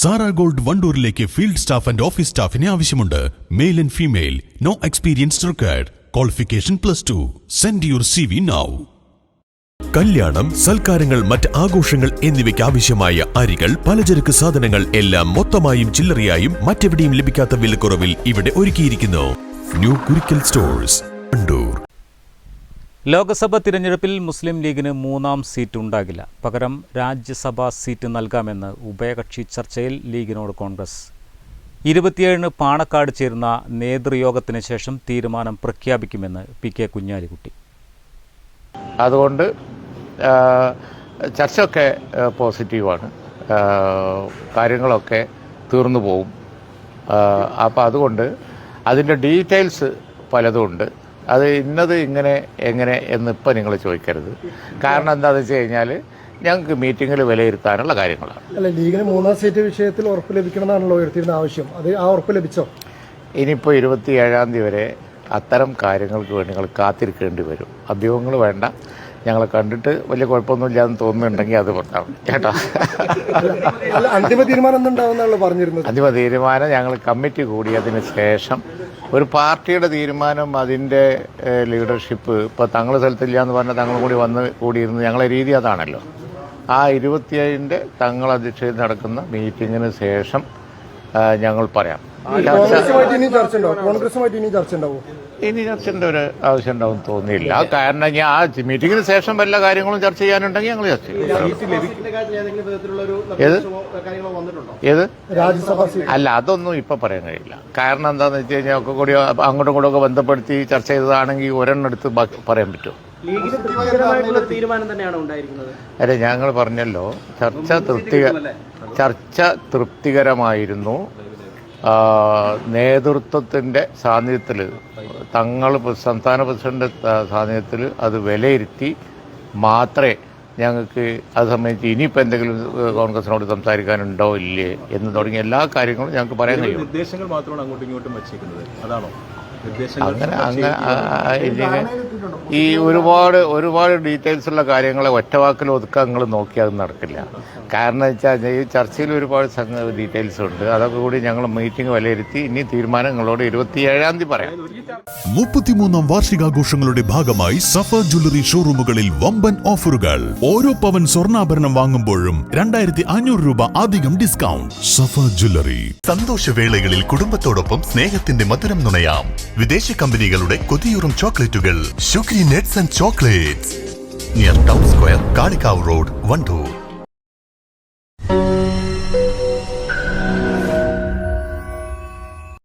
Sara gold വണ്ടൂരിലേക്ക് field staff and office സ്റ്റാഫിനെ ആവശ്യമുണ്ട്. Male and female. No experience required. Qualification plus two. Send your C V now കല്യാണം സൽക്കാരങ്ങൾ മറ്റ് ആഘോഷങ്ങൾ എന്നിവയ്ക്ക് ആവശ്യമായ അരികൾ പലചരക്ക് സാധനങ്ങൾ എല്ലാം മൊത്തമായും ചില്ലറയായും മറ്റെവിടെയും ലഭിക്കാത്ത വിലക്കുറവിൽ ഇവിടെ ഒരുക്കിയിരിക്കുന്നു. ന്യൂ കുരിക്കൽ സ്റ്റോഴ്സ് വണ്ടൂർ ലോക്സഭ തിരഞ്ഞെടുപ്പിൽ മുസ്ലിം ലീഗിന് മൂന്നാം സീറ്റ് ഉണ്ടാകില്ല. പകരം രാജ്യസഭാ സീറ്റ് നൽകാമെന്ന് ഉഭയകക്ഷി ചർച്ചയിൽ ലീഗിനോട് കോൺഗ്രസ്. ഇരുപത്തിയേഴിന് പാണക്കാട് ചേരുന്ന നേതൃയോഗത്തിന് ശേഷം തീരുമാനം പ്രഖ്യാപിക്കുമെന്ന് പി കെ കുഞ്ഞാലിക്കുട്ടി. അതുകൊണ്ട് ചർച്ചയൊക്കെ പോസിറ്റീവാണ്. കാര്യങ്ങളൊക്കെ തീർന്നു പോവും. അപ്പോൾ അതുകൊണ്ട് അതിന്റെ ഡീറ്റെയിൽസ് പലതും ഉണ്ട് അത് ഇന്നത് ഇങ്ങനെ എങ്ങനെ എന്ന് ഇപ്പം നിങ്ങൾ ചോദിക്കരുത്. കാരണം എന്താണെന്ന് വെച്ച് കഴിഞ്ഞാൽ ഞങ്ങൾക്ക് മീറ്റിങ്ങിൽ വിലയിരുത്താനുള്ള കാര്യങ്ങളാണ്. അല്ല ലീഗിന് മൂന്നാം സീറ്റ് വിഷയത്തിൽ ഉറപ്പ് ലഭിക്കണമെന്നാണല്ലോ ഉയർത്തിയിരുന്ന ആവശ്യം. അത് ആ ഉറപ്പ് ലഭിച്ചോ? ഇനിയിപ്പോൾ ഇരുപത്തി ഏഴാം തീയതി വരെ അത്തരം കാര്യങ്ങൾക്ക് വേണ്ടി നിങ്ങൾ കാത്തിരിക്കേണ്ടി വരും. അഭ്യൂഹങ്ങൾ വേണ്ട. ഞങ്ങളെ കണ്ടിട്ട് വലിയ കുഴപ്പമൊന്നുമില്ല എന്ന് തോന്നുന്നുണ്ടെങ്കിൽ അത് പറഞ്ഞാൽ കേട്ടോ? അന്തിമ തീരുമാനം അന്തിമ തീരുമാനം ഞങ്ങൾ കമ്മിറ്റി കൂടിയതിന് ശേഷം ഒരു പാർട്ടിയുടെ തീരുമാനം അതിന്റെ ലീഡർഷിപ്പ് ഇപ്പോൾ തങ്ങളുടെ സ്ഥലത്തില്ല എന്ന് പറഞ്ഞാൽ തങ്ങൾ കൂടി വന്ന് കൂടിയിരുന്ന് ഞങ്ങളെ രീതി അതാണല്ലോ. ആ ഇരുപത്തിയേഴിന്റെ തങ്ങൾ അധ്യക്ഷതയിൽ നടക്കുന്ന മീറ്റിങ്ങിന് ശേഷം ഞങ്ങൾ പറയാം. ചർച്ച കോൺഗ്രസുമായിട്ട് ഇനി ചർച്ച ഉണ്ടാവും ചർച്ചയുടെ ഒരു ആവശ്യം ഉണ്ടാവും തോന്നിയില്ല. കാരണം ഞാൻ ആ മീറ്റിങ്ങിന് ശേഷം വല്ല കാര്യങ്ങളും ചർച്ച ചെയ്യാനുണ്ടെങ്കിൽ ഞങ്ങൾ ചർച്ച ചെയ്യും. ഏത്? ഏത്? രാജ്യസഭാ അല്ല അതൊന്നും ഇപ്പൊ പറയാൻ കഴിയില്ല. കാരണം എന്താന്ന് വെച്ച് കഴിഞ്ഞാൽ ഒക്കെ കൂടി അങ്ങോട്ടും ഇങ്ങോട്ടും ഒക്കെ ബന്ധപ്പെടുത്തി ചർച്ച ചെയ്തതാണെങ്കിൽ ഒരെണ്ണം എടുത്ത് പറയാൻ പറ്റുമോ? അല്ലെ തൃപ്തികരമായിട്ടുള്ള തീരുമാനം തന്നെയാണ് ഉണ്ടായിരിക്കുന്നത്? അല്ല ഞങ്ങൾ പറഞ്ഞല്ലോ ചർച്ച തൃപ്തിക ചർച്ച തൃപ്തികരമായിരുന്നു. ആ, നേതൃത്വത്തിന്റെ സാന്നിധ്യത്തിൽ തങ്ങൾ സംസ്ഥാന പ്രസിഡന്റ് സാന്നിധ്യത്തിൽ അത് വിലയിരുത്തി മാത്രമേ ഞങ്ങൾക്ക് അത് സംബന്ധിച്ച് ഇനിയിപ്പോൾ എന്തെങ്കിലും കോൺഗ്രസിനോട് സംസാരിക്കാനുണ്ടോ ഇല്ലേ എന്ന് തുടങ്ങിയ എല്ലാ കാര്യങ്ങളും ഞങ്ങൾക്ക് പറയാൻ കഴിയും. നിർദ്ദേശങ്ങൾ മാത്രമാണ് അങ്ങോട്ടും ഇങ്ങോട്ടും വെച്ചിരിക്കുന്നത് അതാണോ? അങ്ങനെ അങ്ങനെ ഈ ഒരുപാട് ഒരുപാട് ഡീറ്റെയിൽസ് ഉള്ള കാര്യങ്ങളെ ഒറ്റവാക്കിൽ ഒതുക്കാൻ നിങ്ങൾ നോക്കിയാൽ അത് നടക്കില്ല. കാരണം വെച്ചാൽ ഈ ചർച്ചയിൽ ഒരുപാട് ഡീറ്റെയിൽസ് ഉണ്ട്. അതൊക്കെ കൂടി ഞങ്ങൾ മീറ്റിംഗ് വിലയിരുത്തി ഇനി തീരുമാനം നിങ്ങളോട് ഇരുപത്തിയേഴാം തീയതി പറയാം. മുപ്പത്തിമൂന്നാം വാർഷികാഘോഷങ്ങളുടെ ഭാഗമായി സഫ ജ്വല്ലറി ഷോറൂമുകളിൽ വമ്പൻ ഓഫറുകൾ. ഓരോ പവൻ സ്വർണാഭരണം വാങ്ങുമ്പോഴും രണ്ടായിരത്തി അഞ്ഞൂറ് രൂപ അധികം ഡിസ്കൗണ്ട്. സഫ ജ്വല്ലറി. സന്തോഷവേളകളിൽ കുടുംബത്തോടൊപ്പം സ്നേഹത്തിന്റെ മധുരം നുണയാം. വിദേശ കമ്പനികളുടെ കൊതിയൂറും ചോക്ലേറ്റുകൾ. Sugary nuts and chocolates near town square Kalikavu road Wandoor